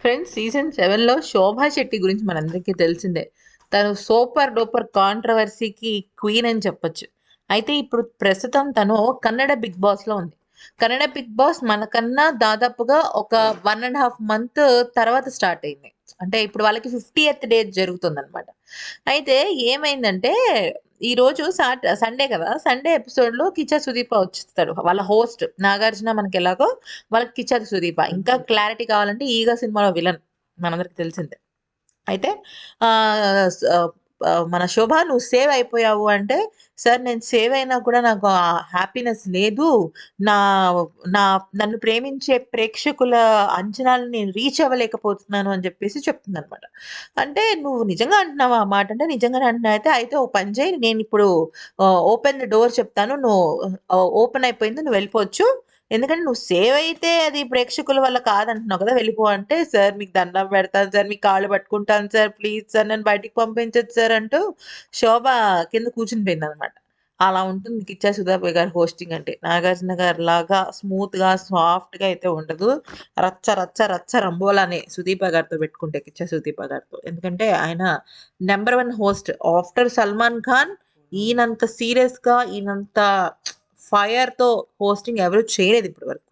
Friends season సెవెన్లో శోభా శెట్టి గురించి మనందరికీ తెలిసిందే. తను సూపర్ డూపర్ కాంట్రవర్సీకి క్వీన్ అని చెప్పొచ్చు. అయితే ఇప్పుడు ప్రస్తుతం తను కన్నడ బిగ్ బాస్లో ఉంది. కన్నడ బిగ్ బాస్ మనకన్నా దాదాపుగా ఒక వన్ అండ్ హాఫ్ మంత్ తర్వాత స్టార్ట్ అయింది. అంటే ఇప్పుడు వాళ్ళకి ఫిఫ్టీ ఎత్ డే జరుగుతుంది అనమాట అయితే ఏమైందంటే ఈ రోజు సాట్ సండే కదా సండే ఎపిసోడ్లో కిచ్చా సుదీప వచ్చేస్తాడు. వాళ్ళ హోస్ట్ నాగార్జున మనకి ఎలాగో వాళ్ళకి కిచ్చా సుదీప. ఇంకా క్లారిటీ కావాలంటే ఈగ సినిమాలో విలన్ మనందరికి తెలిసిందే. అయితే మన శోభ నువ్వు సేవ్ అయిపోయావు అంటే సార్ నేను సేవ్ అయినా కూడా నాకు హ్యాపీనెస్ లేదు. నా నా నన్ను ప్రేమించే ప్రేక్షకుల అంచనాలను నేను రీచ్ అవ్వలేకపోతున్నాను అని చెప్పేసి చెప్తుంది అనమాట అంటే నువ్వు నిజంగా అంటున్నావా ఆ మాట? అంటే నిజంగానే అంటున్నా. అయితే అయితే ఓ పని చేయి. నేను ఇప్పుడు ఓపెన్ ద డోర్ చెప్తాను. నువ్వు ఓపెన్ అయిపోయింది. నువ్వు వెళ్ళిపోవచ్చు. ఎందుకంటే నువ్వు సేవ్ అయితే అది ప్రేక్షకుల వల్ల కాదంటున్నావు కదా. వెళ్ళిపో అంటే సార్ మీకు దండం పెడతాను సార్ మీ కాళ్ళు పట్టుకుంటాను సార్ ప్లీజ్ సార్ నన్ను బయటికి పంపించదు సార్ అంటూ శోభ కింద కూర్చుని పోయింది అనమాట అలా ఉంటుంది కిచ్చా సుధాబాయ్ గారి హోస్టింగ్ అంటే. నాగార్జున గారి లాగా స్మూత్గా సాఫ్ట్గా అయితే ఉండదు. రచ్చ రచ్చ రచ్చ రంబోలానే సుదీప గారితో పెట్టుకుంటే కిచ్చా సుదీప గారితో. ఎందుకంటే ఆయన number one host after Salman Khan ఈయనంత సీరియస్గా ఈయనంత ఫైర్తో హోస్టింగ్ ఎవరు చేయలేదు ఇప్పటివరకు.